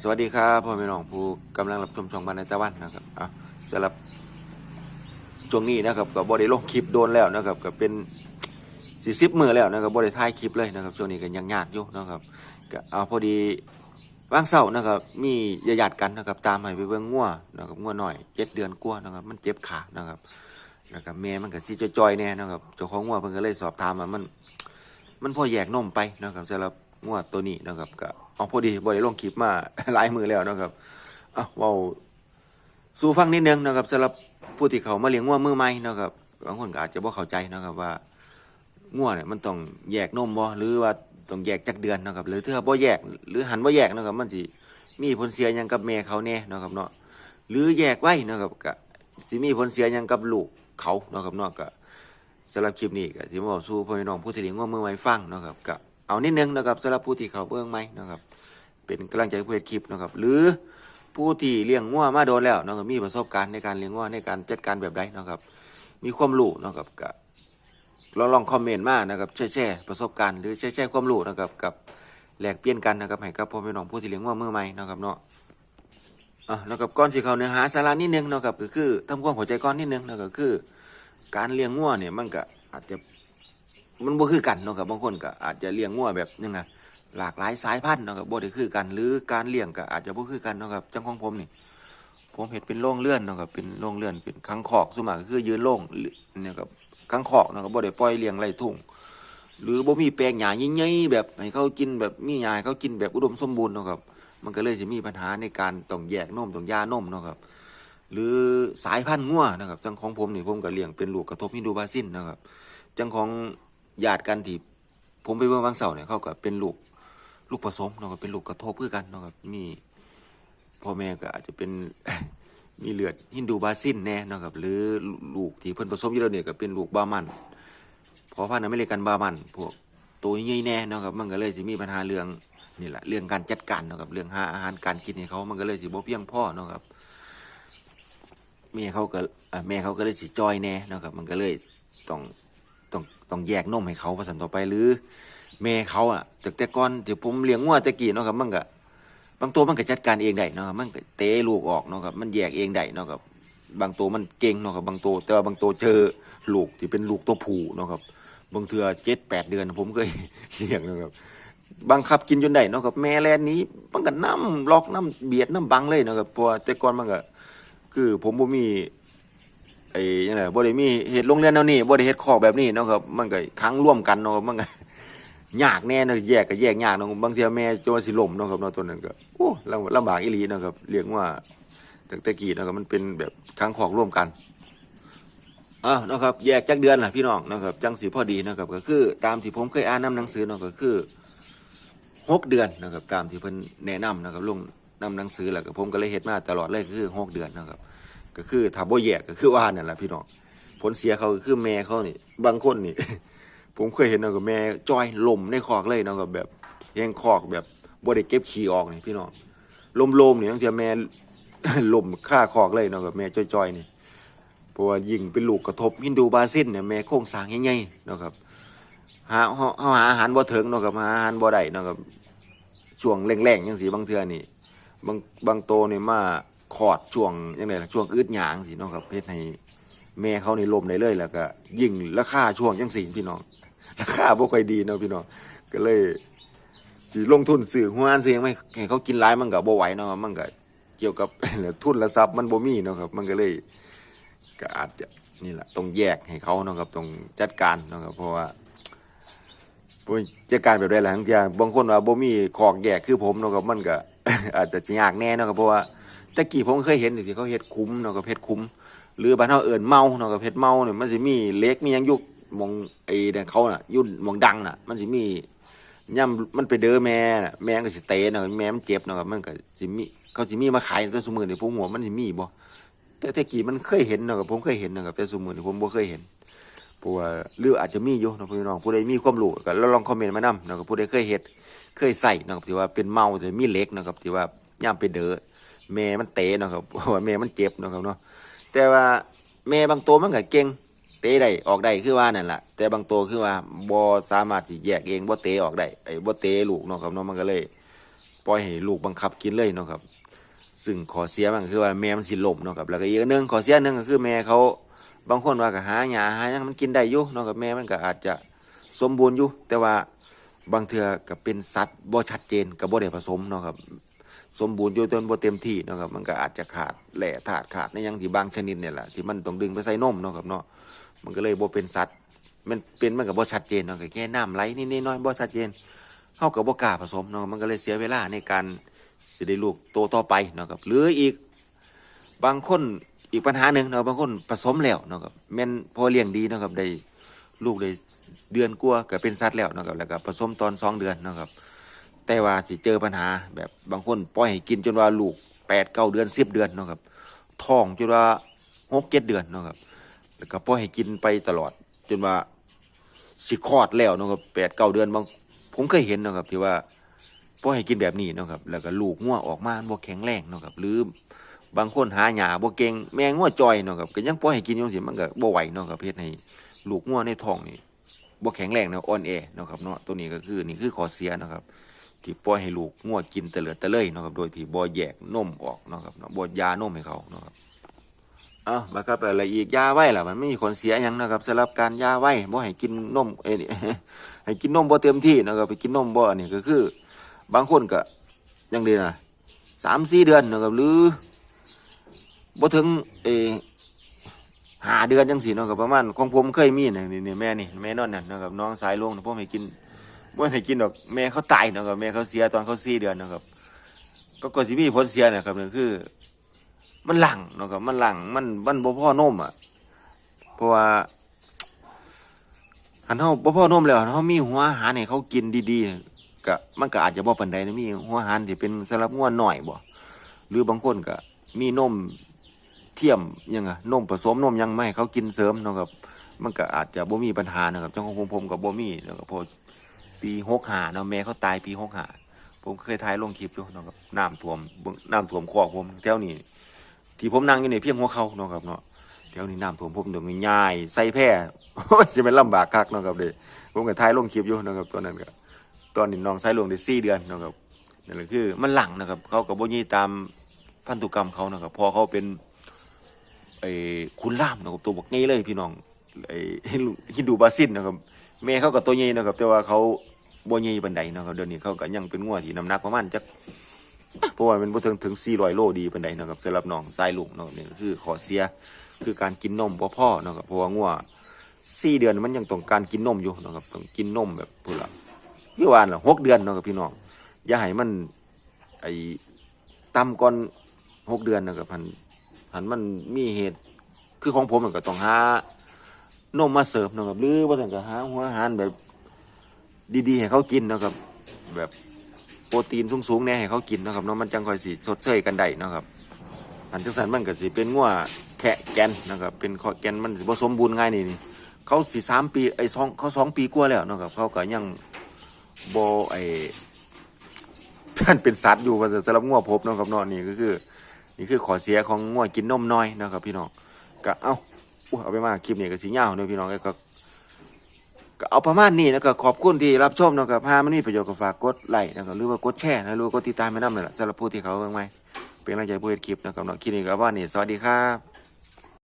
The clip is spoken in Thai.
สวัสดีครับพ่อแม่น้องผู้กำลังรับชมช่องบ้านในตะวันนะครับอะสำหรับช่วงนี้นะครับกับบอได้ลงคลิปโดนแล้วนะครับก็เป็นสี่สิบมือแล้วนะครับบอได้ถ่ายคลิปเลยนะครับช่วงนี้ก็ยังยากอยู่นะครับก็เอาพอดีว่างเสาร์นะครับมีญาติๆกันนะครับตามให้ไปเบิ่งงัวนะครับงัวหน่อยเจ็ดเดือนกว่านะครับมันเจ็บขานะครับนะครับแม่มันก็สิจอยๆแน่นะครับเจ้าของงัวเพิ่นก็เลยสอบถามว่ามัน มันพอแยกนมไปนะครับสำหรับงวตัวนี้นะครับก็ เอาพอดีบริลงคลิปมาหลายมือแล้วนะครับเอาเว้าสู่ฟังนิดนึงนะครับสำหรับผู้ที่เขามาเลี้ยงงัวมือใหม่นะครับบางคนก็อาจจะบ่เข้าใจนะครับว่างัวเนี่ยมันต้องแยกนมบ่หรือว่าต้องแยกจักเดือนนะครับ หรือถ้าบ่แยก หรือหันบ่แยกนะครับ มันสิมีผลเสียยังกับแม่เขาแน่นะครับเนาะหรือแยกไว้นะครับก็สิมีผลเสียยังกับลูกเขานะครับเนาะก็สำหรับคลิปนี้ก็ที่มาบอกสู่พ่อแม่น้องผู้ที่เลี้ยงว่ามือไม้ฟังนะครับก็ เอานิดนึงนะครับสำหรับผู้ที่เขาเบื้องไหมนะครับ เป็นกำลังใจให้ผู้เฮ็ดคลิปนะครับ หรือผู้ที่เลี้ยงงัวมาโดนแล้วนะครับมีประสบการณ์ในการเลี้ยงงัวในการจัดการแบบใดนะครับ มีความรู้นะครับก็ลองลองคอมเมนต์มานะครับแชร์แชร์ประสบการณ์หรือแชร์แชร์ความรู้นะครับกับแลกเปลี่ยนกันนะครับให้กับพ่อแม่น้องผู้ที่เลี้ยงงัวมือใหม่นะครับเนาะอะแล้วกับก้อนสีเขาเนื้อหาสาระนิดนึงนะครับก็คือทำความเข้าใจก้อนนิดนึงเนาะก็คือ การเลี้ยงงัวเนี่ยมันก็อาจจะ มันบ่คือกันเนาะครับบางคนก็อาจจะเลี้ยงงัวแบบนึงนะหลากหลายสายพันธุ์เนาะครับบ่ได้คือกัน หรือการเลี้ยงก็อาจจะบ่คือกันเนาะครับจังของผมนี่ ผมเห็นเป็นโรงเลื่อนเนาะครับเป็นโรงเลื่อนเป็นคังคอกสมากก็คือยืนโล่งเนี่ยครับคังคอกเนาะครับบ่ได้ปล่อยเลี้ยงไร่ทุ่งหรือบ่มีแปลงหญ้าใหญ่ๆแบบให้เขากินแบบมีหญ้าเขากินแบบอุดมสมบูรณ์เนาะครับ มันก็เลยสิมีปัญหาในการต้องแยกนมต้องยานมเนาะครับ หรือสายพันธุ์งัวนะครับจังของผมนี่ผมก็เลี้ยงเป็นลูกกระทบฮินดูบาซินนะครับจังของ ญาติกันที่ผมไปเบิ่งบางเสาเนี่ยเขาก็เป็นลูกลูกผสมเนาะครับเป็นลูกกระทบคือกันเนาะครับมีพ่อแม่ก็อาจจะเป็นมีเลือดฮินดูบาซินแน่เนาะครับหรือลูกที่เพิ่นผสมอยู่แล้วเนี่ยก็เป็นลูกบามันพอพันธุ์อเมริกันบามันพวกตัวใหญ่แน่เนาะครับมันก็เลยสิมีปัญหาเรื่องนี่แหละเรื่องการจัดการเนาะครับเรื่องหาอาหารการกินให้เขามันก็เลยสิบ่เพียงพอเนาะครับแม่เขาก็แม่เขาก็เลยสิจอยแน่เนาะครับมันก็เลยต้อง ต้องต้องแยกนมให้เขาผสมต่อไปหรือแม่เขาอะแต่แต่ก่อนที่ผมเลี้ยงงัวตะกี้เนาะครับมันก็บางตัวมันก็จัดการเองได้เนาะครับมันก็เตะลูกออกเนาะครับมันแยกเองได้เนาะครับบางตัวมันเก่งเนาะครับบางตัวแต่ว่าบางตัวเจอลูกที่เป็นลูกตัวผู้เนาะครับบางเทือเจ็ดแปดเดือนผมเคยเลี้ยงเนาะครับบังคับกินจนได้เนาะครับแม่แลนนี้มันก็น้ำล็อกน้ำเบียดน้ำบังเลยเนาะครับเพราะว่าแต่ก่อนมันก็คือผมบ่มี ไอ้ยังไงบ่ได้มีเฮ็ดโรงเรียนแนวนี้บ่ได้เฮ็ดคอกแบบนี้เนาะครับมันก็ค้างร่วมกันเนาะครับมันก็ยากแน่เนาะแยกก็แยกยากเนาะบางเทีแม่จนว่าสิล่มเนาะครับเนาะตัวนั้นก็โอ้ลำลำบากอีหลีเนาะครับเลี้ยงว่าตั้งแต่กี้เนาะครับมันเป็นแบบค้างคอกร่วมกันอะเนาะครับแยกจักเดือนล่ะพี่น้องเนาะครับจังสิพอดีเนาะครับก็คือตามที่ผมเคยอ่านนํหนังสือเนาะก็คือหกเดือนนะครับตามที่เพิ่นแนะนำนะครับลงนำหนังสือแล้วก็ผมก็เลยเฮ็ดมาตลอดเลยคือหกเดือนนะครับ ก็คือถ้าบ่แยกก็คือว่านั่นแหละพี่น้องผลเสียเขาก็คือแม่เขานี่ บางคนนี่ ผมเคยเห็นเนาะกับแม่จอยลมในคอกเลยเนาะกับแบบแยงคอกแบบบ่ได้เก็บขี้ออกนี่พี่น้องลมๆนี่บางทีแม่ลมค่าคอกเลยเนาะกับแม่จอยๆนี่เพราะว่ายิ่งเป็นลูกกระทบฮินดูบาซินเนี่ยแม่โครงสร้างใหญ่ๆเนาะครับหาเฮาหาอาหารบ่ถึงเนาะกับหาอาหารบ่ได้เนาะกับช่วงแรงๆจังซี่บางเทื่อนี่บางบางโตนี่มา ขอดช่วงยังไงล่ะช่วงอึดหยางสิเนาะครับเฮ็ดให้แม่เขานี่ลมได้เลยแล้วก็ ยิ่งราคาช่วงจังสีพี่น้องราคาบ่ค่อยดีเนาะพี่น้องก็เลยสิลงทุนซื้อหัวอันซื้อหยังไม่ให้เขากินหลายมันก็บ่ไหวเนาะมันก็เกี่ยวกับทุนและทรัพย์มันบ่มีเนาะครับ มันก็เลยก็อาจจะนี่แหละต้องแยกให้เขาเนาะครับต้องจัดการเนาะครับเพราะว่าบ่จัดการแบบใดล่ะทั้งที่บางคนว่าบ่มีขอกแยกคือผมเนาะครับมันก็อาจจะยากแน่เนาะครับเพราะว่า ตะกี้ผมเคยเห็นที่เขาเฮ็ดคุ้มเนาะครับเฮ็ดคุ้ม หรือบ้านเฮาเอิ้นเมาเนาะครับเฮ็ดเมาเนี่ยมันสิมีเล็กมีหยังอยู่หมองไอ้นั่นเขาน่ะอยู่หมองดังน่ะ มันสิมีย่ํมันไปเด้อแม่น่ะแม่ก็สิเตะเนาะแม่มันเจ็บเนาะครับมันก็สิมีเขาสิมีมาขายแต่ซุมื้อนี่ผมว่ามันสิมีบ่แต่แตะกี้มันเคยเห็นเนาะครับผมเคยเห็นเนาะครับแต่ซุมื้อนี่ผมบ่เคยเห็นเพราะว่าหรืออาจจะมีอยู่เนาะพี่น้องผู้ใดมีความรู้ก็ลองคอมเมนต์มานำเนาะครับผู้ใดเคยเฮ็ดเคยใส่เนาะครับที่ว่าเป็นเมาแต่มีเหล็กเนาะครับที่ว่าย่ามไปเด้อ แม่มันเตะเนาะครับเพราะว่าแม่มันเจ็บเนาะครับเนาะแต่ว่าแม่บางตัวมันก็เก่งเตะได้ออกได้คือว่านั่นแหละแต่บางตัวคือว่าบ่สามารถสิแยกเองบ่เตะออกได้ไอ้บ่เตะลูกเนาะครับเนาะมันก็เลย ปล่อยให้ลูกบังคับกินเลยเนาะครับ ซึ่งขอเสียมันคือว่าแม่มันสิล่มเนาะครับแล้วก็อีกนึงขอเสียนึงก็คือแม่เขาบางคนว่าก็หาหญ้าหายังมันกินได้อยู่เนาะครับแม่มันก็อาจจะสมบูรณ์อยู่แต่ว่า บางเทือก็เป็นสัตว์บ่ชัดเจนก็บ่ได้ผสมเนาะครับ สมบูรณ์อยู่จนบ่เต็มที่เนาะครับ มันก็อาจจะขาดแหล่ธาตุขาดในยังที่บางชนิดเนี่ยแหละที่มันต้องดึงไปใส่นมเนาะครับเนาะมันก็เลยบ่เป็นสัตว์ มันเป็นมันก็บ่ชัดเจนเนาะก็แค่น้ำไหลนิดๆน้อยๆบ่ชัดเจนเฮาก็บ่กล้าผสมเนาะมันก็เลยเสียเวลาในการสิได้ลูกโตต่อไปเนาะครับหรืออีกบางคนอีกปัญหาหนึ่งเนาะบางคนผสมแล้วเนาะครับแม่นพอเลี้ยงดีเนาะครับได้ ลูกได้เดือนกว่าก็เป็นสัตว์แล้วนะครับแล้วก็ผสมตอนสองเดือนนะครับ แต่ว่าสิเจอปัญหาแบบบางคนปล่อยให้กินจนว่าลูกแปดเก้าเดือนสิบเดือนนะครับท้องจนว่าหกเจ็ดเดือนนะครับ แล้วก็ปล่อยให้กินไปตลอด จนว่าสิคลอดแล้วนะครับแปดเก้าเดือนบางผมเคยเห็นนะครับที่ว่าปล่อยให้กินแบบนี้นะครับ แล้วก็ลูกง่วออกมาบ่แข็งแรงนะครับหรือบางคนหาหญ้าบ่เก่งแม่ง่วจอยเนาะครับก็ยังปล่อยให้กินอยู่จังซี่มันก็บ่ไหวเนาะครับเฮ็ดให้ ลูกง่วในท้องนี่บ่แข็งแรงเนาะอ่อนแอเนาะครับเนาะตัวนี้ก็คือนี่คือขอเสียเนาะครับที่ปล่อยให้ลูกงัวกินเตลิดเตะเลยเนาะครับโดยที่บ่แยกนมออกเนาะครับเนาะบ่ยานมให้เขาเนาะครับอ้าวบัดครับอะไรอีกยาไว้ล่ะมันไม่มีผลเสียยังนะครับสำหรับการยาไว้บ่ให้กินนมเอ้นี่ให้กินนมบ่เต็มที่นะครับไปกินนมบ่นนี้ก็คือ บางคนก็ยังดีนะสามสี่เดือนนะครับหรือบ่ถึงเอ หาเดือนจังสี่เนาะครับประมาณของผมเคยมีนะนี่นี่แม่นี่แม่นอนนั่นนะครับน้องสายลงนะผมให้กินบ่ให้กินดอกแม่เขาตายเนาะครับแม่เขาเสียตอนเขาสี่เดือนเนาะครับก็ก็สิมีผลเสียเนะครับนั่นคือ มันหลังเนาะครับมันหลังมันมันบ่พ่อนมอะเพราะว่าคันเฮาบ่พ่อนมแล้วเฮามีหัวอาหารให้เขากินดีๆก็มันก็อาจจะบ่ปานใดนะมีหัวอาหารที่เป็นสำหรับงัวน้อยบ่หรือบางคนก็มีนม ทียมยังอะนมผสมนมยังไม่เขากินเสริมนะครับ มันก็อาจจะบ่มีปัญหานะครับจังของผมผมก็บ่มีนะครับพราะปีหกหาเนาะแม่เขาตายปีหกหาผมเคยถ่ายลงคลิปอยู่นะครับน้ำท่วมน้ำท่วมคอกผมแถวนี้ที่ผมนั่งอยู่นี่เพียงหัวเขานะครับเนาะแถวนี้น้ำท่วมผมเดี๋ยวนี้ง่ายใส่แพร่จะเป็นลำบากคักนะครับเด้ผมก็ถ่ายลงคลิปอยู่นะครับตอนนั้นก็ตอนนี้น้องใส่ลงได้สี่เดือนนะครับนั่นแหละคือมันหลังนะครับ เขากับโบยีตามพันธุกรรมเขานะครับพอเขาเป็น ไอ้คุณล่ามนะครับตัวบักนี้เลยพี่น้องไอ้ฮินดูบาซินนะครับแม่เขากับตัวใหญ่นะครับ แต่ว่าเขาบ่ใหญ่ปานใดนะครับเดี๋ยวนี้เขาก็ยังเป็นงัวที่น้ำหนักประมาณจักเพราะว่ามันบ่ถึงถึง400โลดีปานใดนะครับสำหรับน้องสายลูกเนาะนี่คือขอเสียคือการกินนมบ่พ่อนะครับเพราะว่างัว4เดือนมันยังต้องการกินนมอยู่นะครับต้องกินนมแบบพุ่นละพี่ว่าน่ะ6เดือนนะครับพี่น้องอย่าให้มันไอ้ต่ำก่อน6เดือนนะครับพัน พันมันมีเหตุคือของผมมันก็ต้องหานมมาเสิร์ฟนะครับหรือว่าสั่งก็หาหัวอาหารแบบ ดีๆให้เขากินนะครับ แบบโปรตีนสูงๆเนี่ยให้เขากินนะครับเนาะมันจังคอยสิสดเชยกันได้นะครับอันจังสันมันก็สิเป็นงัวแคะแกนนะครับเป็นคอแกนมันสิบ่สมบูรณ์ง่ายนี่นี่เขาสิสามปีไอ้สองเขาสองปีกว่าแล้วนะครับเขาก็ยังโบไอ้เพื่อนเป็นสัตว์อยู่ว่าสำหรับงัวพบนะครับเนาะนี่ก็คือ นี่คือขอเสียของง่วกินนมน้อยนะครับพี่น้องก็เอาเอาไปมาคลิปนี้ก็สีเงาเนี่ยพี่น้องก็ก็เอาประมาณนี้นะก็ขอบคุณที่รับชมนะครับพามันมีประโยชน์ก็ฝากกดไลค์นะครับหรือว่ากดแชร์นะหรือว่ากดติดตามไม่นำเลยล่ะสำหรับผู้ที่เขาเบิ่งไหมเป็นกำลังใจผู้เห็นคลิปนะครับเนาะคลิปนี้ก็ว่านี่สวัสดีครับ